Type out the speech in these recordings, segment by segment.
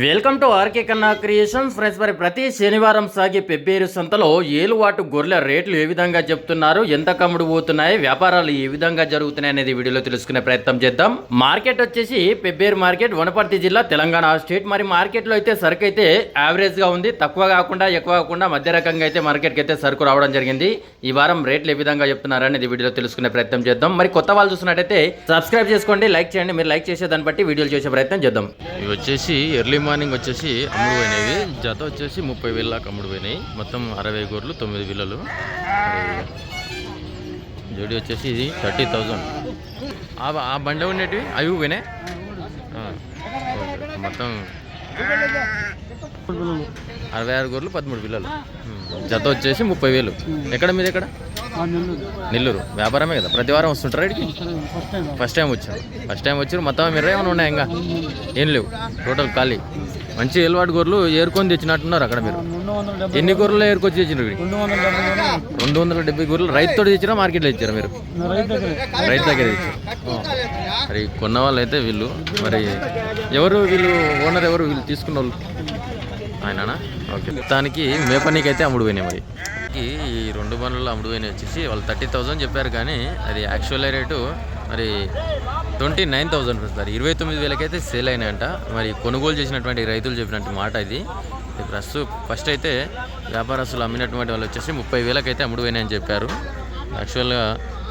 Welcome to RK Kanna creations friends మరి ప్రతి శనివారం సాగే పెబ్బేరు సంతలో ఏలువాటు గొర్రెల రేట్లు ఏ విధంగా చెప్తున్నారు? ఎంత కమ్ముడు పోతున్నాయి? వ్యాపారాలు ఏ విధంగా జరుగుతున్నాయి అనేది వీడియోలో తెలుసుకునే ప్రయత్నం చేద్దాం. మార్కెట్ వచ్చేసి పెబ్బేరు మార్కెట్ వనపర్తి జిల్లా తెలంగాణ స్టేట్. మరి మార్కెట్లో అయితే సరుకు అయితే యావరేజ్గా ఉంది. తక్కువ కాకుండా ఎక్కువ కాకుండా మధ్య రకంగా అయితే మార్కెట్కి అయితే సరుకు రావడం జరిగింది. ఈ వారం రేట్లు ఏ విధంగా చెప్తున్నారు అనేది వీడియోలో తెలుసుకునే ప్రయత్నం చేద్దాం. మరి కొత్త వాళ్ళు చూసినట్టయితే సబ్స్క్రైబ్ చేసుకోండి లైక్ చేయండి. మీరు లైక్ చేసే దాన్ని బట్టి వీడియోలు చేసే ప్రయత్నం చేద్దాం. ఇవి వచ్చేసి ఎర్లీ మార్నింగ్ వచ్చేసి అమ్ముడు పోయినాయి. జత వచ్చేసి ముప్పై వేల లాక్ అమ్ముడు పోయినాయి. మొత్తం అరవై గోర్లు తొమ్మిది పిల్లలు జోడి వచ్చేసి ఇది థర్టీ థౌజండ్. ఆ బండి ఉండేటివి అవి పోయినాయి? మొత్తం అరవై ఆరు గోర్లు పదమూడు పిల్లలు జత వచ్చేసి ముప్పై వేలు. ఎక్కడ మీది ఎక్కడ? నెల్లూరు. వ్యాపారమే కదా? ప్రతి వారం వస్తుంటారా ఇక్కడికి? ఫస్ట్ టైం వచ్చారు. ఫస్ట్ టైం వచ్చారు. మొత్తం మీరు ఏమైనా ఉన్నాయి ఇంకా? ఏం లేవు. టోటల్ ఖాళీ. మంచి ఏలువాడు గొర్రెలు ఏరుకొని తెచ్చినట్టున్నారు అక్కడ మీరు. ఎన్ని గొర్రెలు ఏరుకొచ్చి తెచ్చినారు? రెండు వందల డెబ్బై గొర్రెలు. రైతుతో తెచ్చినా మార్కెట్లో ఇచ్చారా మీరు? రైతు దగ్గర. తెచ్చారు. మరి కొన్న వాళ్ళు అయితే వీళ్ళు. మరి ఎవరు వీళ్ళు? ఓనర్ ఎవరు? వీళ్ళు తీసుకున్న వాళ్ళు. ఆయననా? మొత్తానికి మేపనీకి అయితే అమ్ముడు పోయినాయి మరి. ఈ రెండు బండ్లలో అమ్ముడు పోయినాయి వచ్చేసి వాళ్ళు థర్టీ థౌజండ్ చెప్పారు కానీ అది యాక్చువల్ రేటు మరి ట్వంటీ నైన్ థౌజండ్ సార్. ఇరవై తొమ్మిది వేలకైతే సేల్ అయినాయంట. మరి కొనుగోలు చేసినటువంటి రైతులు చెప్పినట్టు మాట ఇది. ప్రస్తుతం ఫస్ట్ అయితే వ్యాపారస్తులు అమ్మినటువంటి వాళ్ళు వచ్చేసి ముప్పై వేలకైతే అమ్ముడు పోయినాయని చెప్పారు. యాక్చువల్గా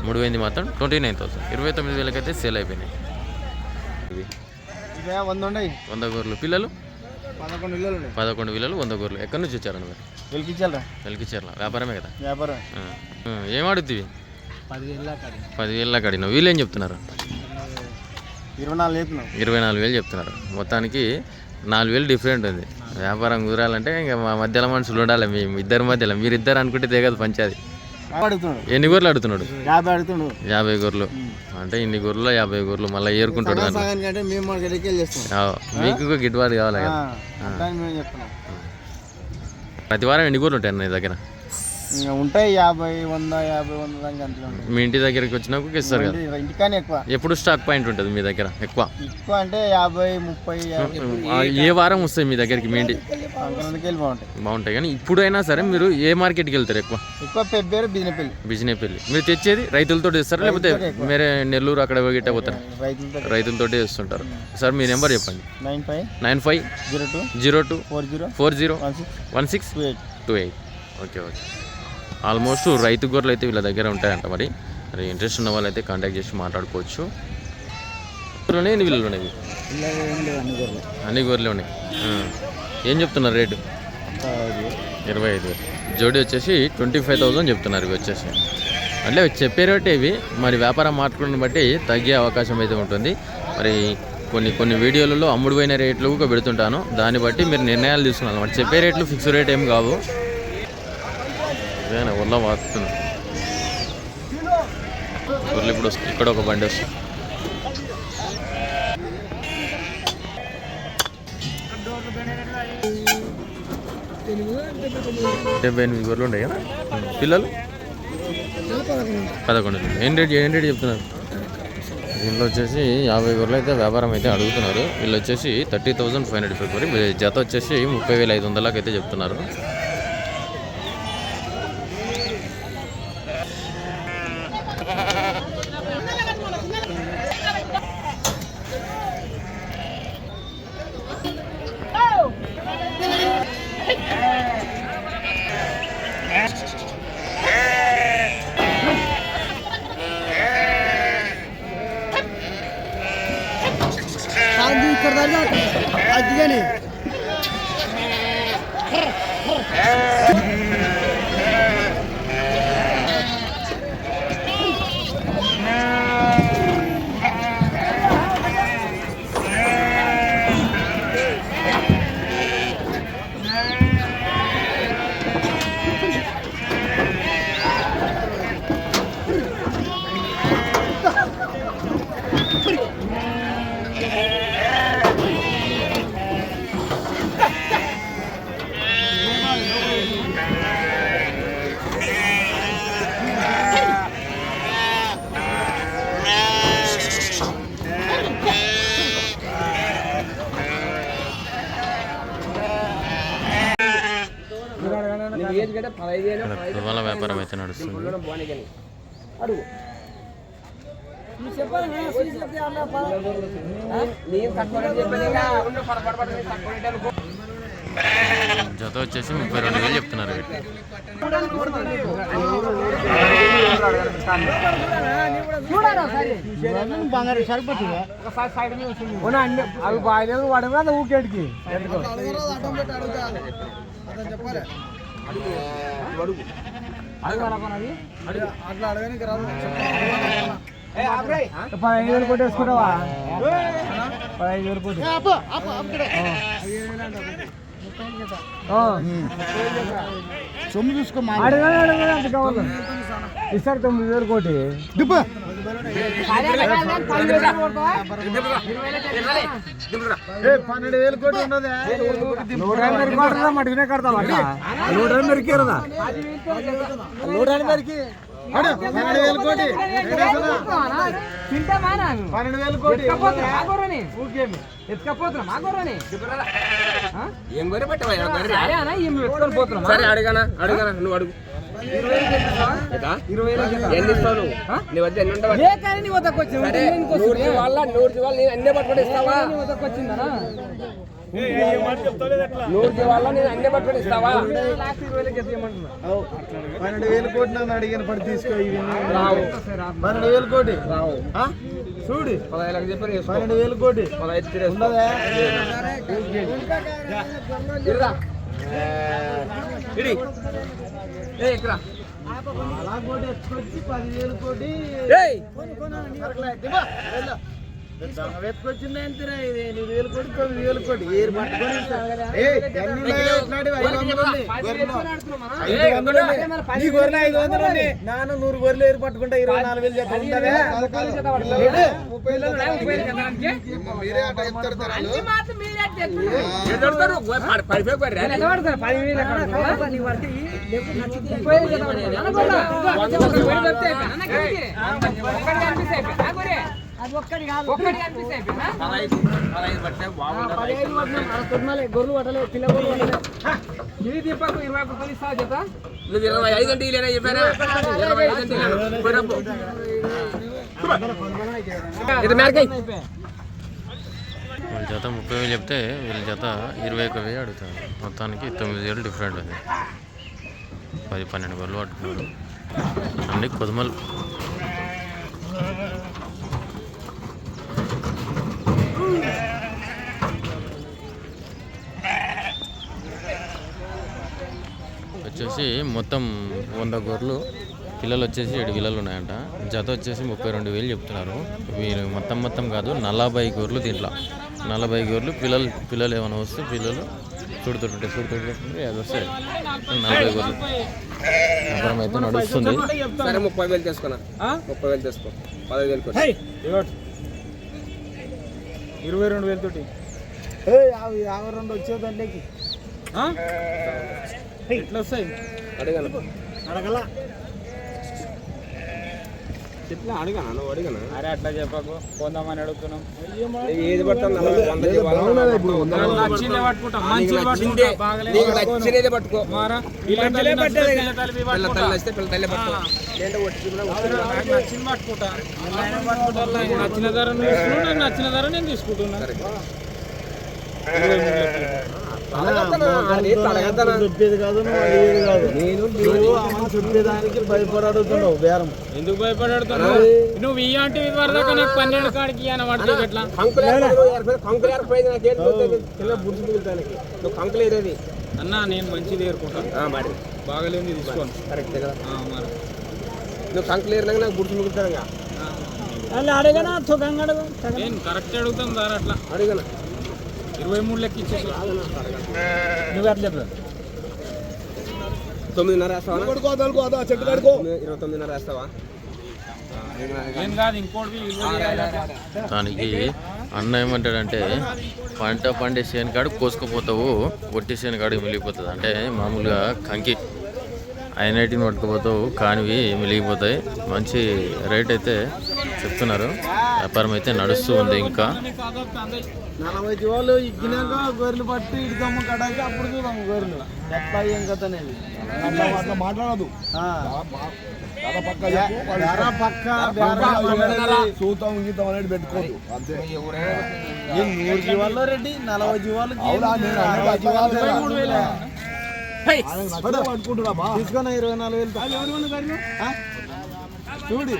అమ్ముడు పోయింది మాత్రం ట్వంటీ నైన్ థౌసండ్. ఇరవై తొమ్మిది వేలకైతే సేల్ అయిపోయినాయి. వంద గొర్రెలు పిల్లలు? పదకొండు వేలలు వంద గొర్రెలు. ఎక్కడి నుంచి వచ్చారండి మరి? వెలికిచ్చారా వెలికిచ్చారులా వ్యాపారమే కదా? వ్యాపారం ఏం ఆడుతుంది పదివేల కడిగిన వీళ్ళు ఏం చెప్తున్నారు? ఇరవై నాలుగు వేస్తున్నాం ఇరవై నాలుగు వేలు చెప్తున్నారు. మొత్తానికి నాలుగు వేలు డిఫరెంట్ ఉంది. వ్యాపారం కుదరాలంటే ఇంకా మా మధ్యలో మనుషులు ఉండాలి. మీ ఇద్దరి మధ్యలో. మీరు ఇద్దరు అనుకుంటే తెగదు పంచాది. అడుగుతున్నాడు. ఎన్ని గొర్రెలు అడుగుతున్నాడు? యాభై అడుగుతున్నాడు. యాభై గొర్రెలు. అంటే ఇన్ని గొర్రెలు యాభై గొర్రెలు మళ్ళీ ఏరుకుంటాడు మీకు గిట్టుబాటు కావాలి కదా? ప్రతి వారం ఎన్ని గొర్రెలు ఉంటాయి నీ దగ్గర? ఇంకా ఉంటాయి యాభై వంద యాభై వంద ఉంటాయి. మీ ఇంటి దగ్గరికి వచ్చినాక ఇస్తారు కదా ఇంటి- ఇంటికానే ఎక్కువ. ఎప్పుడు స్టాక్ పాయింట్ ఉంటుంది మీ దగ్గర? ఎక్కువ? ఎక్కువ అంటే యాభై ముప్పై యాభై ఆ, ఏ వారం వస్తాయి మీ దగ్గరికి మీ ఇంటి? సంక్రాంతికి వెళ్ళి బాగుంటాయి. బాగుంటాయి కానీ ఇప్పుడైనా సరే మీరు ఏ మార్కెట్కి వెళ్తారు ఎక్కువ? ఎక్కువ పెబ్బేరు బిజినెపల్లి. బిజినేపల్లి. మీరు తెచ్చేది రైతులతో తెస్తారా లేకపోతే మీరే నెల్లూరు అక్కడ గిట్ట పోతారా? రైతులతో రైతులతో తెస్తుంటారు సార్ మీ నెంబర్ చెప్పండి. Nine five nine five zero two zero two four zero four zero one six one six two eight. Two eight. Okay okay. Almost రైతు గొర్రెలు అయితే వీళ్ళ దగ్గర ఉంటాయంట మరి. మరి ఇంట్రెస్ట్ ఉన్న వాళ్ళు అయితే కాంటాక్ట్ చేసి మాట్లాడుకోవచ్చు. గొర్రెలు ఎన్ని వీళ్ళు ఉన్నాయి అన్ని గొర్రెలు ఉన్నాయి. ఏం చెప్తున్నారు రేటు? ఇరవై ఐదు జోడి వచ్చేసి ట్వంటీ ఫైవ్ థౌసండ్ చెప్తున్నారు ఇవి వచ్చేసి. అంటే చెప్పే రేటే ఇవి. మరి వ్యాపారం మార్చుకుని బట్టి తగ్గే అవకాశం అయితే ఉంటుంది. మరి కొన్ని కొన్ని వీడియోలలో అమ్ముడుపోయిన రేట్లు కూడా పెడుతుంటాను. దాన్ని బట్టి మీరు నిర్ణయాలు తీసుకున్నాను. మరి చెప్పే రేట్లు ఫిక్స్ రేట్ ఏం కావు. ఇదేనా వల్ల వాడుతున్నా ఊర్లో ఇప్పుడు వస్తుంది ఇక్కడ ఒక బండి వస్తుంది డెబ్బై ఎనిమిది గొర్రెలు ఉన్నాయి కదా? పిల్లలు? పదకొండు పిల్లలు ఏం రేట్ ఏం రేట్ చెప్తున్నారు? దీనిలో వచ్చేసి యాభై గొర్రెలు అయితే వ్యాపారం అయితే అడుగుతున్నారు. వీళ్ళు వచ్చేసి thirty thousand five hundred fifty జత వచ్చేసి ముప్పై వేల ఐదు వందలకైతే అయితే చెప్తున్నారు. ఇక్కడ పువ్వుల వ్యాపారం అయితే నడుస్తుంది. జత వచ్చేసి ముప్పై రెండు వేలు చెప్తున్నారు బంగారు సరిపోతుంది అవి బాగాలేదు ఊకేడికి పదహైదు వేలు కొట్టేసుకుంటావా? పదహైదు వేలు కొట్టి. సొమ్ము చూసుకో మా అడగనే అడగనే అంత కావాలి. ఇస్తారు తొమ్మిది వేలు కోటి పన్నెండు వేలు కోటి ఉన్నదే. నూట ఎనభై కోట్ల మటుకునే కడతాం అట్లా నూట ఎనభై ఇరదా నూట ఎనభైకి పన్నెండు వేలు కోటి పన్నెండు వేలు కోటి ఏం గొర్రె పెట్టవా సరే అడగనా? అడగనా? నువ్వు అడుగు. ఎన్ని ఇస్తావు నీ వద్ద ఎన్ని ఉండవు సరే నూరు వాళ్ళ నేను అన్నీ పట్టుబడి ఇస్తావా? నూరు వాళ్ళ నేను అన్నీ పట్టుబడి ఇస్తావా? పన్నెండు వేలు కోటి నన్ను అడిగిన పడి తీసుకో ఇవి. రావు. పన్నెండు వేలు కోటి. రావు. ఆ? చూడు. పదహైదు చెప్పారు. పన్నెండు వేలు కోటి. పదహైదు తిరేసుకో. ఉన్నదే? అలా కోటి ఎత్తుకొచ్చి పదివేలు కోటి దొంగ వెతుకొచ్చింది అంతేరా ఇది ఎనిమిది వేలు కోటి తొమ్మిది వేలు కోటి ఏరు పట్టుకొని. గొర్రెలు. ఐదు వందలు. నాన్న నూరు గొర్రెలు ఏరు పట్టుకుంటా ఇరవై నాలుగు వేలు చేత? ముప్పై వేలు నువ్వు ఇరవై ఐదు అంటే చెప్పారా ఇరవై ఐదు అంటే. ఇది మేరకాయ వాళ్ళ జత ముప్పై వేలు చెప్తే వీళ్ళ జత ఇరవై ఒక వెయ్యి అడుగుతారు. మొత్తానికి తొమ్మిది వేలు డిఫరెంట్ ఉంది. పది పన్నెండు వేలు పట్టుకున్నారు. అన్ని కొదుమలు. వచ్చేసి మొత్తం వంద గొర్రెలు. పిల్లలు వచ్చేసి ఏడు పిల్లలు ఉన్నాయంట. జత వచ్చేసి ముప్పై రెండు వేలు చెప్తున్నారు. వీరు మొత్తం మొత్తం కాదు నలభై గొర్రెలు దీంట్లో నలభై గొర్రెలు పిల్లలు పిల్లలు ఏమైనా వస్తే పిల్లలు చుడుతుంటే చుడుతుంటే అది వస్తే నలభై గొర్రెలు. వ్యాపారం అయితే నడుస్తుంది. సరే ముప్పై వేలు తీసుకున్నా. ముప్పై వేలు తీసుకో. పదహైదు వేలు. ఇరవై రెండు వేలు తోటి యాభై యాభై రెండు వచ్చే దాంట్లోకి. ఎట్లా వస్తాయి? అడగను? అడగల. చెప్పినా అడగనా? నువ్వు అడగనా? అరే అట్లా చెప్పకు. పోదామని అడుగుతున్నాం. ఏది నచ్చినదే పట్టుకో. నచ్చింది పట్టుకుంటా నచ్చిన ధర నచ్చిన ధర నేను తీసుకుంటున్నా చెప్పేది కాదు నేను నువ్వు చెప్పేదానికి బేరం ఎందుకు భయపడాడుతున్నావు నువ్వు ఈ అంటే ఇది వరదాకా నాకు పన్నెండు కాడికి పడుతుంది ఎట్లా కంకులు నాకు ఏది మిగులుతానికి నువ్వు కంకులు ఏరేది అన్న నేను మంచిది ఏరుకుంటాను. బాగలేని తీసుకోను. కరెక్ట్ కదా. మరి. నువ్వు కంకులు ఏరినాక నాకు బుడిసి మిగులుతాను అడగనా? సుఖంగా అడుగు నేను కరెక్ట్ అడుగుతాం సార్ అట్లా. అడిగనా? ఇరవై మూడు లెక్క ఇచ్చేసి నువ్వు తొమ్మిదిన్నర వేస్తావా? చెట్టు కడుకో. ఇరవై తొమ్మిదిన్నర వేస్తావా. దానికి అన్న ఏమంటాడంటే పంట పండే కాడు కోసుకుపోతావు ఒట్టి కాడికి మిగిలిపోతుంది. అంటే మామూలుగా కంకి. అయినటిని పట్టుకుపోతావు కానివి మిగిలిపోతాయి మంచి రేట్ అయితే చెప్తున్నారు. వ్యాపారం అయితే నడుస్తూ ఉంది ఇంకా. నలభై జీవాలు ఇగ్గినాక గొర్రెలు పట్టి ఇడికమ్మ కడాకి అప్పుడు చూద్దాం గొర్రెలు. ఎట్లా ఏం కథ అనేది. అట్లా మాట్లాడదు. గీతం అనేది పెట్టుకోదు అంతే. నూరు జీవాల్లో రెడ్డి నలభై అరవై జీవాలు తీసుకున్న ఇరవై నాలుగు వేలు? చూడు.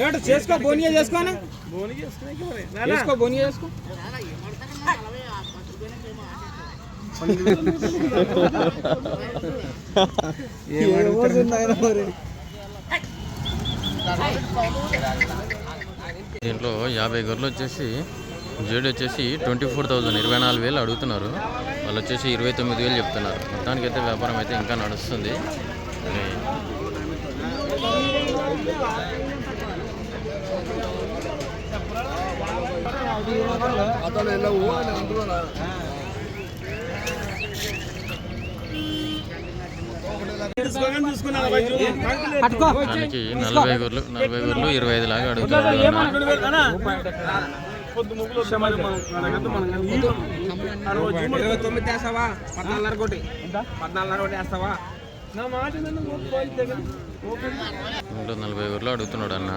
ఏమిటి చేసుకో బోనియా చేసుకోనా చేసుకో బోనియా చేసుకో. మరి. దీంట్లో యాభై గొర్రెలు వచ్చేసి జేడు వచ్చేసి ట్వంటీ ఫోర్ థౌజండ్ ఇరవై నాలుగు వేలు అడుగుతున్నారు. వాళ్ళు వచ్చేసి ఇరవై తొమ్మిది వేలు చెప్తున్నారు. మొత్తానికి అయితే వ్యాపారం అయితే ఇంకా నడుస్తుంది. అతను దానికి నలభై గొర్రెలు నలభై గొర్రెలు ఇరవై ఐదు లాగా అడుగుతున్నారు ఇరవై తొమ్మిది వేస్తావా? పద్నాలుగున్నర కోటి పద్నాలుగున్నర కోటి వేస్తావా ఇంట్లో నలభై గొర్రెలు అడుగుతున్నాడు అన్న.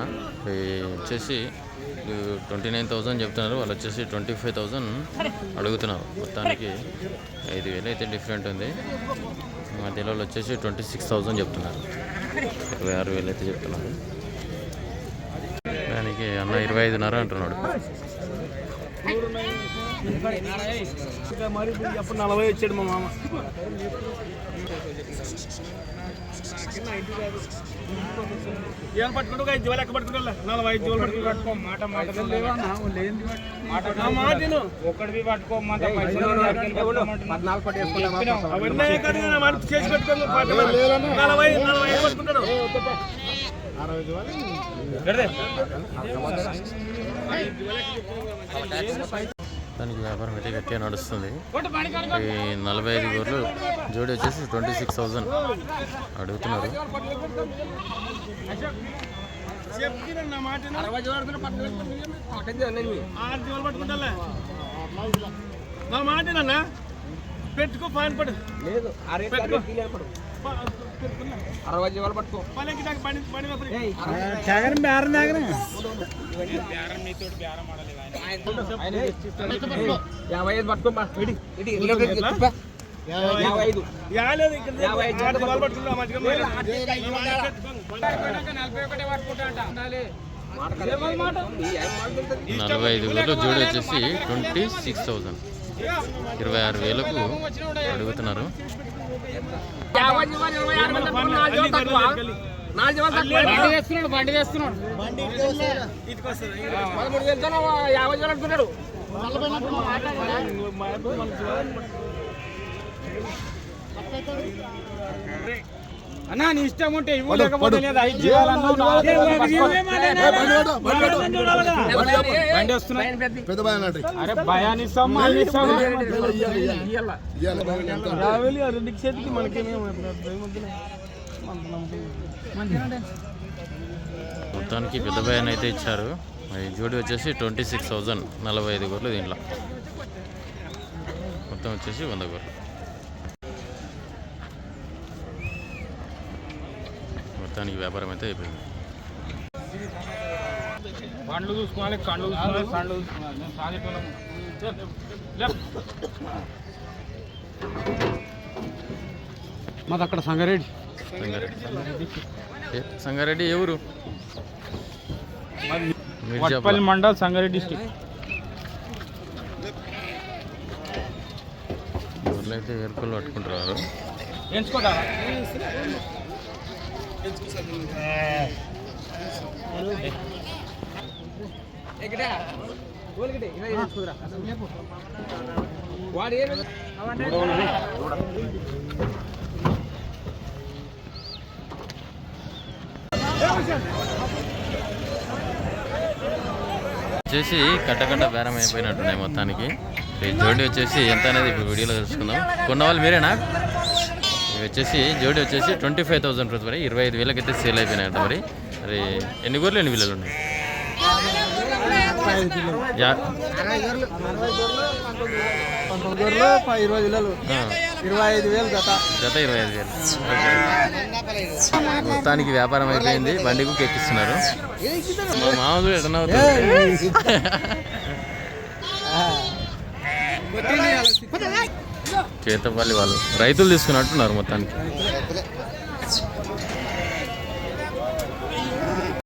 వచ్చేసి ట్వంటీ నైన్ థౌజండ్ చెప్తున్నారు. వాళ్ళు వచ్చేసి ట్వంటీ ఫైవ్ థౌజండ్ అడుగుతున్నారు. మొత్తానికి ఐదు వేలు అయితే డిఫరెంట్ ఉంది. మధ్యలో వచ్చేసి ట్వంటీ సిక్స్ థౌజండ్ చెప్తున్నారు. ఇరవై ఆరు వేలు అయితే చెప్తున్నారు. దానికి అన్న ఇరవై ఐదున్నర అంటున్నాడు. మరి అప్పుడు నలభై వచ్చాడు మా మామ. ఏం పట్టుకుంటూ ఐదు జీవాలు ఎక్క పట్టుకుంటా నలభై ఐదు జీవాలు పట్టుకో మాట మాట నా మాట విను. ఒక్కడివి పట్టుకో మాట అవన్నీ కాదు నా మాట చేసి పెట్టుకోండి నలభై నలభై ఐదు పట్టుకుంటాడు దానికి వ్యాపారం అయితే గట్టిగా నడుస్తుంది. ఈ నలభై ఐదు గోర్లు జోడి వచ్చేసి ట్వంటీ సిక్స్ థౌజండ్ అడుగుతున్నారు పెట్టుకో ఫైన్ పడు. లేదు అరే అరవై జీవాలు పట్టుకో పల్లెకి దాకా యాభై ఐదు పట్టుకో యాభై ఐదు యాభై ఐదు నలభై ఒకటే పట్టుకుంటా నలభై ఐదు గోర్లు జోడి వచ్చేసి ట్వంటీ సిక్స్ థౌజండ్ ఇరవై ఆరు వేలకు అడుగుతున్నారు. యాభై జీవాలు ఇరవై ఆరు మంది పట్టుకో, నాలుగు జీవాలు తక్కువ నాలుగు జీవాలు తక్కువ బండి చేస్తున్నాడు బండి చేస్తున్నాడు. పదమూడు వేలతో యాభై జీవాలు అంటున్నాడు అన్నా నీ ఇష్టం ఉంటే ఇవ్వు లేకపోతే లేదు ఐదు పెద్ద అరే భయాన్ని ఇస్తాం మళ్ళీ ఇస్తాం చేతికి మొత్తానికి పెద్ద భయాన్ని అయితే ఇచ్చారు. ఈ జోడి వచ్చేసి ట్వంటీ సిక్స్ థౌజండ్ నలభై ఐదు గోర్లు దీంట్లో. మొత్తం వచ్చేసి వంద గోర్లు మొత్తానికి వ్యాపారం అయితే అయిపోయింది. పండ్లు చూసుకోవాలి కండ్లు చూసుకోవాలి. మాది అక్కడ సంగారెడ్డి. సంగారెడ్డి. ఏ, సంగారెడ్డి ఎవరు వట్పల్లి మండల్ సంగారెడ్డి డిస్టిక్ గొర్రెలు అయితే ఏర్కొల్లు పట్టుకుంటున్నారు. ఎంచుకుంటారా? వాడు ఏమి వచ్చేసి కట్టకట్ట బేరం అయిపోయినట్టున్నాయి మొత్తానికి. ఈ జోడి వచ్చేసి ఎంత అనేది ఇప్పుడు వీడియోలో తెలుసుకుందాం. కొన్న వాళ్ళు మీరేనా? వచ్చేసి జోడి వచ్చేసి ట్వంటీ ఫైవ్ థౌసండ్ రూపీస్ మరి. ఇరవై ఐదు వేలకైతే సేల్ అయిపోయినాయంట మరి. మరి ఎన్ని గొర్రెలు ఎన్ని పిల్లలు ఉన్నాయి? జత ఇరవై ఐదు వేలు. మొత్తానికి వ్యాపారం అయిపోయింది బండి కుక్క ఎక్కిస్తున్నారు. మా మామ చూడు ఎటన్నా అవుతుంది. చేతపల్లి వాళ్ళు. రైతులు తీసుకున్నట్టున్నారు మొత్తానికి.